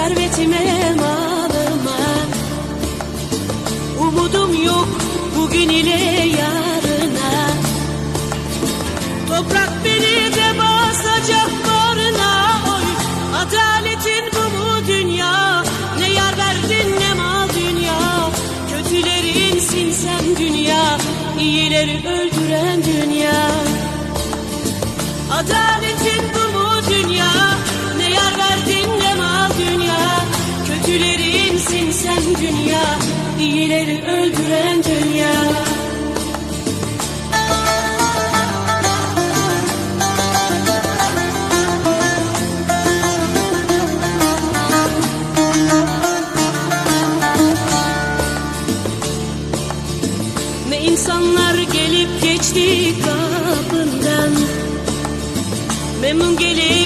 servetime malıma. Umudum yok bugün ile yarına. Toprak beni de basacak barına. Oy Adaletin bu mu dünya? Ne yar verdin ne mal dünya? Kötülerinsin sen dünya iyileri öldüren dünya. Adaletin bu sen dünya İyileri öldüren dünya. Ne insanlar gelip geçti kapından Memnun gelip